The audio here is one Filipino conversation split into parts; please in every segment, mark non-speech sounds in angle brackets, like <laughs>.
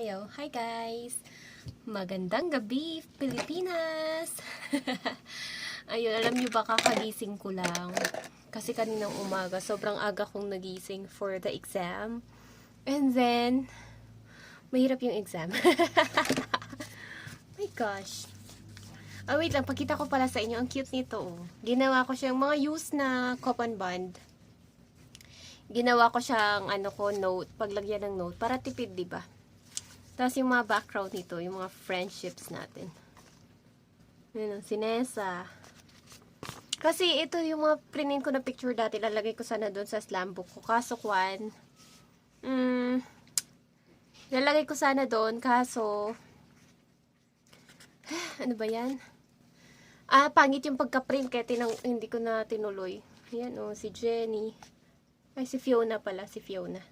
tayo. Hi guys! Magandang gabi, Pilipinas! <laughs> Ayun, alam nyo ba kakagising ko lang. Kasi kaninang umaga, sobrang aga kong nagising for the exam. And then, mahirap yung exam. <laughs> My gosh. Ah, wait lang. Pagkita ko pala sa inyo. Ang cute nito. Oh. Ginawa ko siyang mga used na coupon bond. Ginawa ko siyang ano ko, note. Paglagyan ng note. Para tipid, di ba? Tapos yung mga background nito. Yung mga friendships natin. Oh, si Nessa. Kasi ito yung mga prinin ko na picture dati. Lalagay ko sana doon sa slam book ko. Kaso, Kwan, mm, lalagay ko sana doon. Kaso, <sighs> ano ba yan? Ah, pangit yung pagka-print kaya tinang, hindi ko na tinuloy. Yan oh, si Jenny. Ay, si Fiona pala, si Fiona.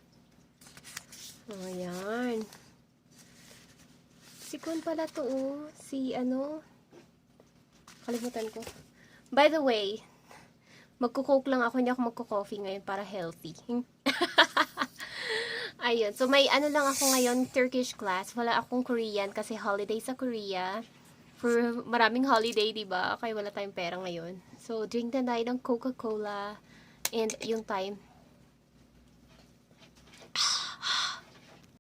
Oh, yan. Si Kun pala to oh. Si ano? Kalimutan ko. By the way, magkukoke lang ako. Hindi ako magko-coffee ngayon para healthy. <laughs> Ayun. So, may ano lang ako ngayon, Turkish class. Wala akong Korean kasi holiday sa Korea. For maraming holiday, di ba? Kaya wala tayong pera ngayon. So, drink na tayo ng Coca-Cola. And yung time,